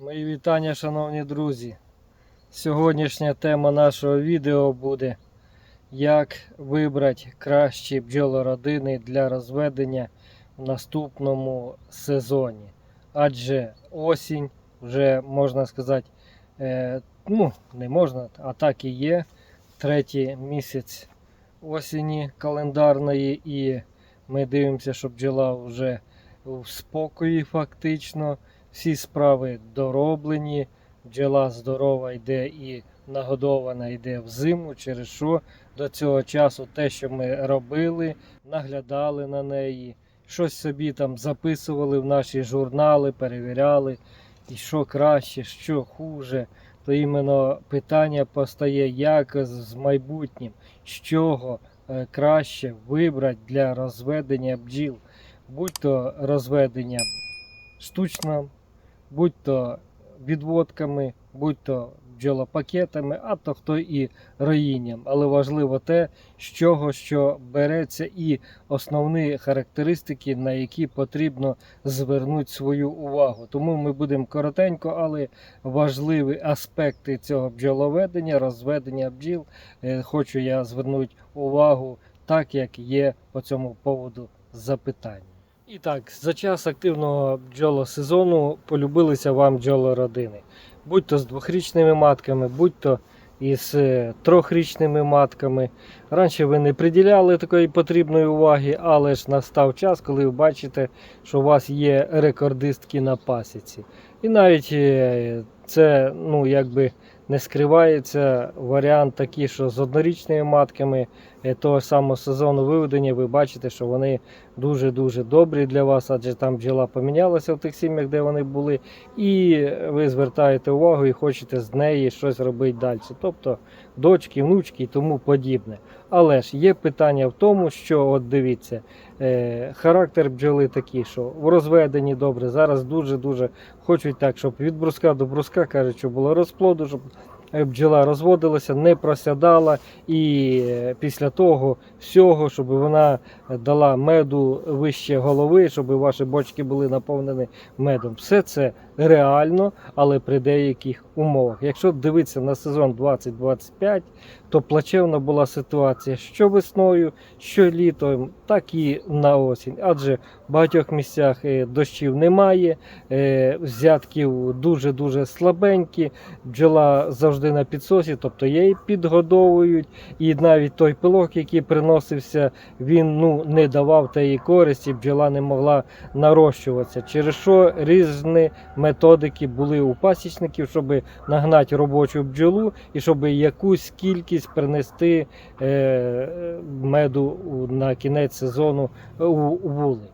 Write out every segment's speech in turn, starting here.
Мої вітання, шановні друзі. Сьогоднішня тема нашого відео буде як вибрати кращі бджолородини для розведення в наступному сезоні. Адже осінь, вже можна сказати, е, ну, не можна, а так і є. Третій місяць осені календарної, і ми дивимося, що бджола вже в спокої фактично всі справи дороблені, бджола здорова йде і нагодована йде в зиму, через що до цього часу те, що ми робили, наглядали на неї, щось собі там записували в наші журнали, перевіряли, і що краще, що хуже. То іменно питання постає, як з майбутнім, з чого е, краще вибрати для розведення бджіл, будь то розведення штучно, будь то відводками, будь то бджолопакетами, а то хто і роїнням. Але важливо те, з чого що береться, і основні характеристики, на які потрібно звернути свою увагу. Тому ми будемо коротенько, але важливі аспекти цього бджоловедення, розведення бджіл. е, Хочу я звернути увагу, так як є по цьому поводу запитання. І так, за час активного бджолосезону полюбилися вам бджолородини. Будь то з двохрічними матками, будь то із е, трьохрічними матками. Раніше ви не приділяли такої потрібної уваги, але ж настав час, коли ви бачите, що у вас є рекордистки на пасіці. І навіть е, це ну, якби не скривається варіант такий, що з однорічними матками е, того самого сезону виведення ви бачите, що вони дуже-дуже добрі для вас, адже там бджола помінялася в тих сім'ях, де вони були, і ви звертаєте увагу і хочете з неї щось робити далі. Тобто дочки, внучки і тому подібне. Але ж є питання в тому, що от дивіться, характер бджоли такий, що в розведенні добре. Зараз дуже-дуже хочуть так, щоб від бруска до бруска кажуть, що було розплоду, щоб е, бджола розводилася, не просядала, і е, після того всього, щоб вона дала меду вище голови, щоб ваші бочки були наповнені медом. Все це реально, але при деяких умовах. Якщо дивитися на сезон 2025, то плачевна була ситуація що весною, що літом, так і на осінь. Адже в багатьох місцях е, дощів немає, е, взятків дуже-дуже слабенькі, бджола завжди на підсосі, тобто її підгодовують. І навіть той пилок, який приносився, він ну, не давав тієї користі, бджола не могла нарощуватися. Через що різні методики були у пасічників, щоб нагнати робочу бджолу і щоб якусь кількість принести е, меду на кінець сезону у, у вулик.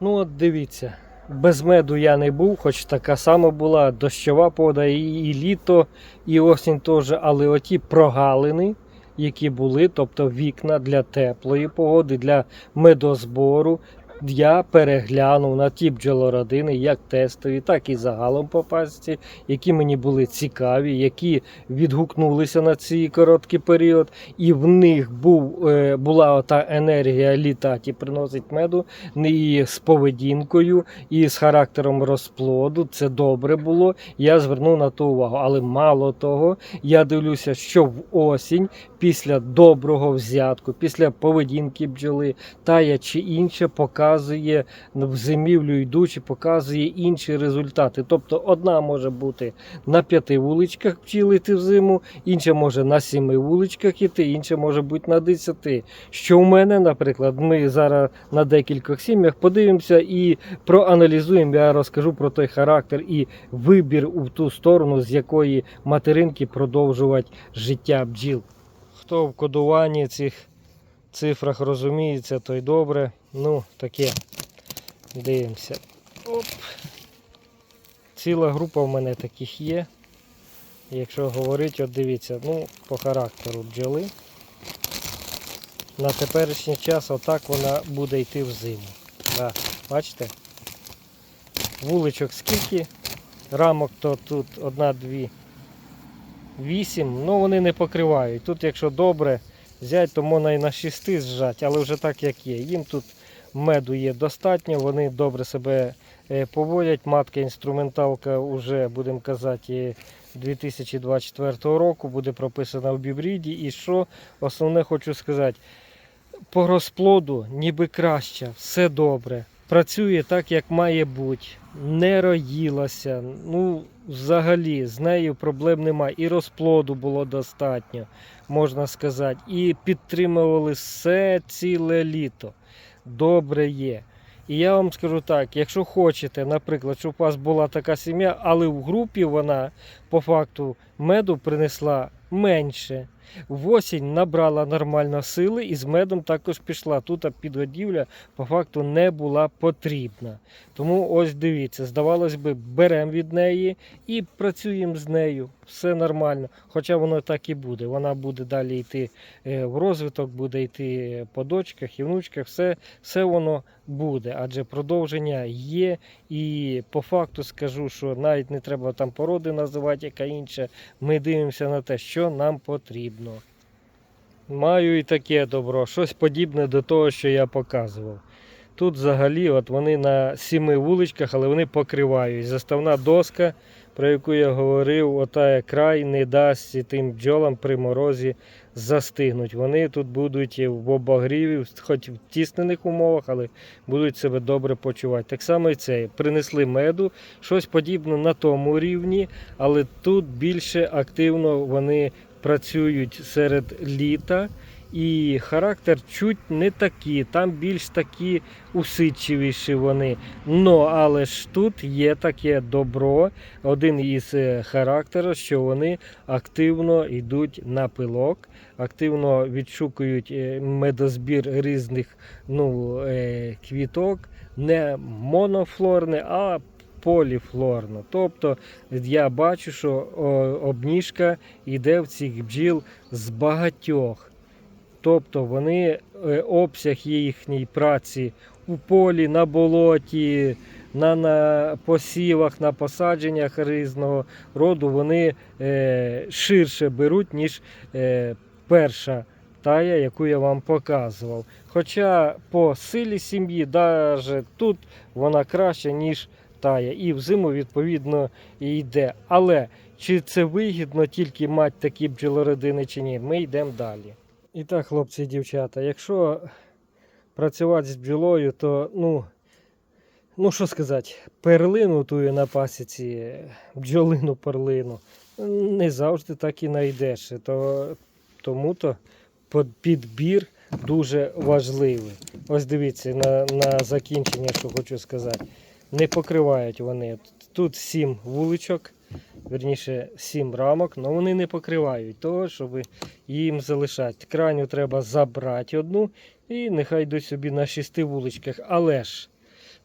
Ну от дивіться. Без меду я не був, хоч така сама була дощова погода, і, і літо, і осінь теж, але оті прогалини, які були, тобто вікна для теплої погоди, для медозбору, я переглянув на ті бджолородини, як тестові, так і загалом по пасіці, які мені були цікаві, які відгукнулися на цей короткий період, і в них був, е, була ота енергія літати, приносить меду, і з поведінкою, і з характером розплоду. Це добре було. Я звернув на то увагу. Але мало того, я дивлюся, що в осінь, після доброго взятку, після поведінки бджоли, тая чи інше показує в зимівлю йдучи, показує інші результати. Тобто одна може бути на п'яти вуличках пчілити в зиму, інша може на сіми вуличках іти, інша може бути на десяти. Що в мене, наприклад, ми зараз на декількох сім'ях подивимося і проаналізуємо. Я розкажу про той характер і вибір у ту сторону, з якої материнки продовжувати життя бджіл хто в кодуванні цих цифрах розуміється, то й добре. Ну, таке. Дивимося. Оп. Ціла група в мене таких є. Якщо говорити, от дивіться, ну, по характеру бджоли. На теперішній час отак вона буде йти в зиму. Да, Бачите? Вуличок скільки, рамок то тут одна-дві. 8, ну вони не покривають. Тут, якщо добре взяти, то можна і на 6 зжати, але вже так як є. Їм тут меду є достатньо, вони добре себе е, поводять. Матка інструменталка вже, будемо казати, 2024 року буде прописана в бібріді. І що основне хочу сказати, по розплоду ніби краще, все добре. Працює так, як має бути. Не роїлася. Ну, взагалі, з нею проблем немає. І розплоду було достатньо, можна сказати. І підтримували все ціле літо. Добре є. І я вам скажу так: якщо хочете, наприклад, щоб у вас була така сім'я, але в групі вона по факту меду принесла менше. В осінь набрала нормально сили і з медом також пішла. Тут підгодівля по факту не була потрібна. Тому ось дивіться, здавалось би, беремо від неї і працюємо з нею. Все нормально. Хоча воно так і буде. Вона буде далі йти е, в розвиток, буде йти по дочках і внучках. Все, все воно буде, адже продовження є. І по факту скажу, що навіть не треба там породи називати, яка інша. Ми дивимося на те, що нам потрібно. Маю і таке добро, щось подібне до того, що я показував. Тут взагалі от вони на сіми вуличках, але вони покривають. Заставна доска, про яку я говорив, ота край не дасть тим бджолам при морозі застигнуть. Вони тут будуть в обогріві, хоч в тіснених умовах, але будуть себе добре почувати. Так само і це. Принесли меду, щось подібне на тому рівні, але тут більше активно вони працюють серед літа. І характер чуть не такі, там більш такі усидчивіші вони. Ну, але ж тут є таке добро, один із е, характерів, що вони активно йдуть на пилок, активно відшукують е, медозбір різних ну, е, квіток, не монофлорне, а поліфлорно. Тобто я бачу, що обніжка йде в цих бджіл з багатьох. Тобто вони е, обсяг їхньої праці у полі, на болоті, на, на посівах, на посадженнях різного роду, вони е, ширше беруть, ніж е, перша тая, яку я вам показував. Хоча по силі сім'ї, навіть тут вона краща, ніж тая. І взиму, відповідно, і йде. Але чи це вигідно тільки мати такі бджолородини чи ні, ми йдемо далі. І так, хлопці і дівчата, якщо працювати з бджолою, то ну, ну що сказати, перлину тую на пасіці, бджолину перлину, не завжди так і знайдеш. То, тому то підбір дуже важливий. Ось дивіться на, на закінчення, що хочу сказати. Не покривають вони. Тут сім вуличок, верніше сім рамок, але вони не покривають того, щоб їм залишати. Крайню треба забрати одну і нехай йдуть собі на шести вуличках. Але ж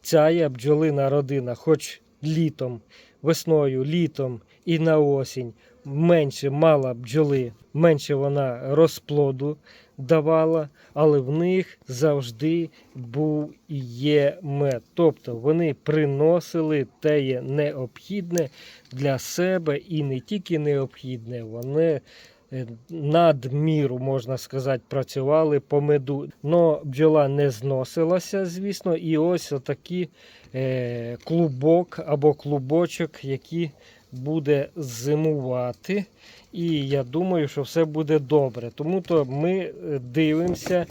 ця є бджолина родина, хоч літом, весною, літом і на осінь менше мала бджоли, менше вона розплоду давала, але в них завжди був і є мед. Тобто вони приносили те необхідне для себе і не тільки необхідне, вони е, надміру, можна сказати, працювали по меду. Но бджола не зносилася, звісно, і ось отакі е, клубок або клубочок, який буде зимувати. І я думаю, що все буде добре. Тому то ми е, дивимося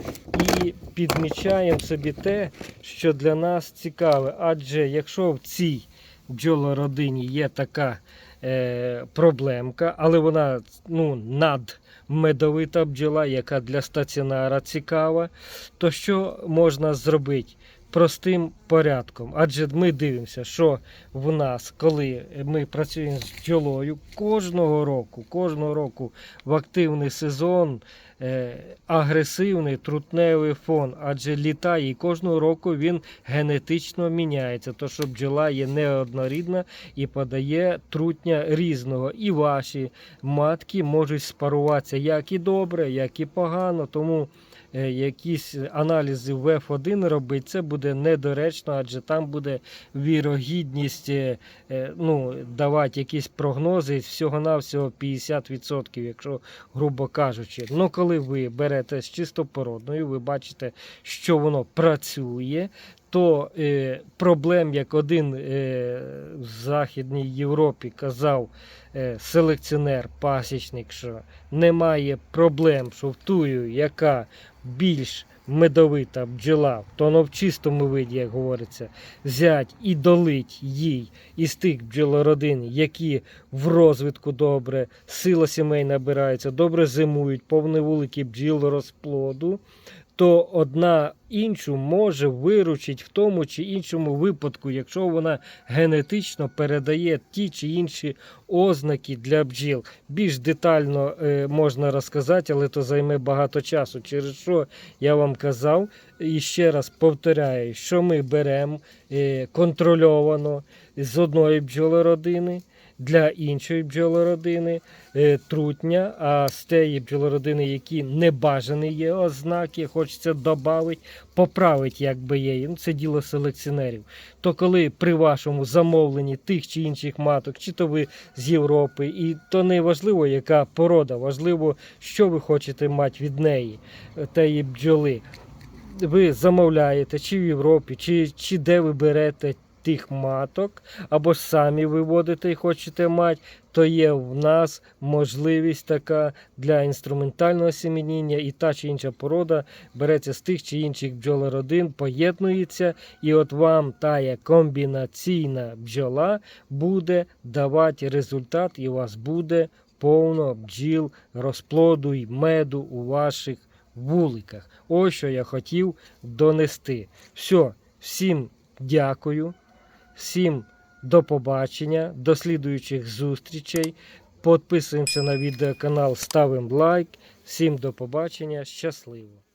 і підмічаємо собі те, що для нас цікаве. Адже якщо в цій бджолородині є така е, проблемка, але вона ну, надмедовита бджола, яка для стаціонара цікава, то що можна зробити? Простим порядком, адже ми дивимося, що в нас, коли ми працюємо з бджолою, кожного року, кожного року в активний сезон е, агресивний трутневий фон, адже літає і кожного року він генетично міняється. То що бджола є неоднорідна і подає трутня різного. І ваші матки можуть спаруватися як і добре, як і погано. Тому е, якісь аналізи в F1 робити, це буде недоречно, адже там буде вірогідність е, е, ну, давати якісь прогнози всього-навсього 50%, якщо грубо кажучи. Ну, коли ви берете з чистопородною, ви бачите, що воно працює, то е, проблем, як один е, в Західній Європі казав е, селекціонер, пасічник, що немає проблем, що в тую, яка більш медовита бджола, то воно в чистому виді, як говориться, взять і долить їй із тих бджолородин, які в розвитку добре, сила сімей набирається, добре зимують, повні вулики бджіл розплоду, то одна іншу може виручити в тому чи іншому випадку, якщо вона генетично передає ті чи інші ознаки для бджіл. Більш детально е, можна розказати, але то займе багато часу. Через що я вам казав і ще раз повторяю, що ми беремо е, контрольовано з одної бджолородини для іншої бджолородини е, трутня, а з тієї бджолородини, які не бажані є ознаки, хочеться додати, поправити, як би є. Ну, це діло селекціонерів. То коли при вашому замовленні тих чи інших маток, чи то ви з Європи, і то не важливо, яка порода, важливо, що ви хочете мати від неї, е, тієї бджоли. Ви замовляєте чи в Європі, чи, чи де ви берете тих маток, або самі виводите і хочете мати, то є в нас можливість така для інструментального сім'яніння, і та чи інша порода береться з тих чи інших бджолородин, поєднується, і от вам тая комбінаційна бджола буде давати результат, і у вас буде повно бджіл, розплоду і меду у ваших вуликах. Ось що я хотів донести. Все, всім дякую, всім до побачення, до слідуючих зустрічей. Підписуємося на відеоканал, ставимо лайк. Всім до побачення, щасливо!